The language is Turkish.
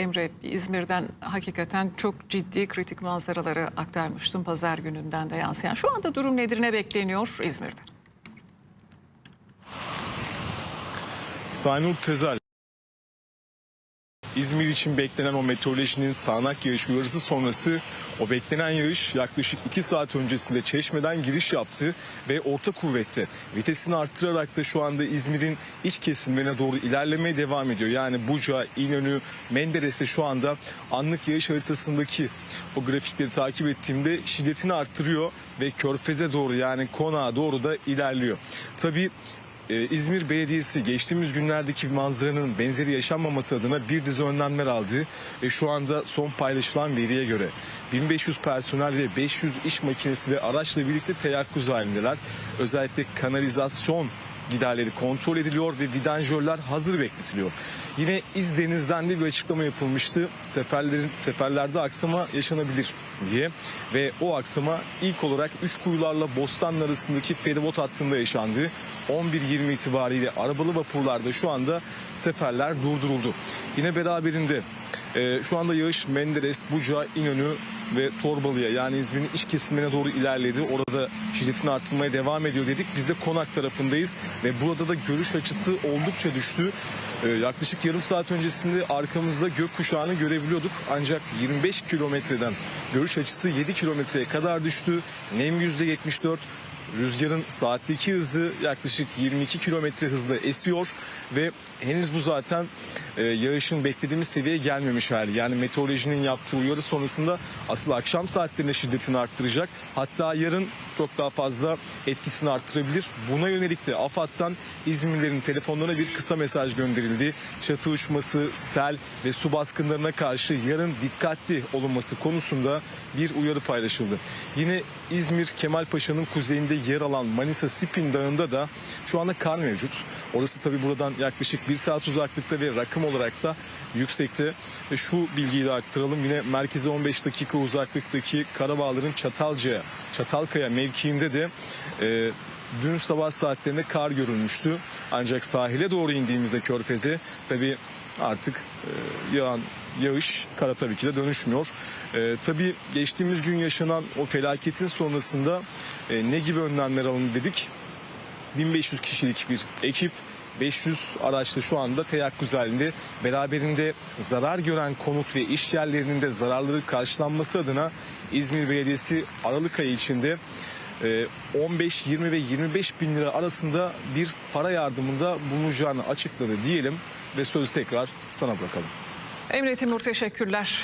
Emre İzmir'den hakikaten çok ciddi kritik manzaraları aktarmıştım pazar gününden de yansıyan. Şu anda durum nedir ne bekleniyor İzmir'de? Saynur Tezel. İzmir için beklenen o meteorolojinin sağanak yağış uyarısı sonrası o beklenen yağış yaklaşık 2 saat öncesinde Çeşme'den giriş yaptı ve orta kuvvette. Vitesini arttırarak da şu anda İzmir'in iç kesimlerine doğru ilerlemeye devam ediyor. Yani Buca, İnönü, Menderes'te şu anda anlık yağış haritasındaki o grafikleri takip ettiğimde şiddetini arttırıyor ve Körfez'e doğru yani Konağa doğru da ilerliyor. Tabii ee, İzmir Belediyesi geçtiğimiz günlerdeki manzaranın benzeri yaşanmaması adına bir dizi önlemler aldı ve şu anda son paylaşılan veriye göre 1500 personel ve 500 iş makinesi ve araçla birlikte teyakkuz halindeler. Özellikle kanalizasyon giderleri kontrol ediliyor ve vidanjörler hazır bekletiliyor. Yine İzdeniz'den de bir açıklama yapılmıştı. Seferlerin seferlerde aksama yaşanabilir diye ve o aksama ilk olarak üç kuyularla Bostanlı arasındaki feribot hattında yaşandı. 11.20 itibariyle arabalı vapurlarda şu anda seferler durduruldu. Yine beraberinde e, şu anda yağış Menderes, Buca, İnönü ve Torbalı'ya yani İzmir'in iç kesimlerine doğru ilerledi. Orada şiddetini arttırmaya devam ediyor dedik. Biz de Konak tarafındayız ve burada da görüş açısı oldukça düştü. Ee, yaklaşık yarım saat öncesinde arkamızda gökkuşağını görebiliyorduk. Ancak 25 kilometreden görüş açısı 7 kilometreye kadar düştü. Nem %74. Rüzgarın saatteki hızı yaklaşık 22 kilometre hızla esiyor ve henüz bu zaten e, yağışın beklediğimiz seviyeye gelmemiş hali. Yani meteorolojinin yaptığı uyarı sonrasında asıl akşam saatlerinde şiddetini arttıracak. Hatta yarın çok daha fazla etkisini arttırabilir. Buna yönelik de AFAD'dan İzmirlilerin telefonlarına bir kısa mesaj gönderildi. Çatı uçması, sel ve su baskınlarına karşı yarın dikkatli olunması konusunda bir uyarı paylaşıldı. Yine İzmir Kemalpaşa'nın kuzeyinde yer alan Manisa Sipin Dağı'nda da şu anda kar mevcut. Orası tabi buradan yaklaşık bir saat uzaklıkta ve rakım olarak da yüksekte. Ve şu bilgiyi de aktaralım. Yine merkeze 15 dakika uzaklıktaki Karabağlar'ın Çatalca, Çatalkaya mevkiinde de e, dün sabah saatlerinde kar görülmüştü. Ancak sahile doğru indiğimizde Körfez'e tabi artık e, yağan yağış kara tabii ki de dönüşmüyor. E, tabii geçtiğimiz gün yaşanan o felaketin sonrasında e, ne gibi önlemler alındı dedik. 1500 kişilik bir ekip 500 araçla şu anda teyakkuz halinde. Beraberinde zarar gören konut ve iş yerlerinin de zararları karşılanması adına İzmir Belediyesi Aralık ayı içinde e, 15, 20 ve 25 bin lira arasında bir para yardımında bulunacağını açıkladı diyelim ve sözü tekrar sana bırakalım. Emre Timur teşekkürler.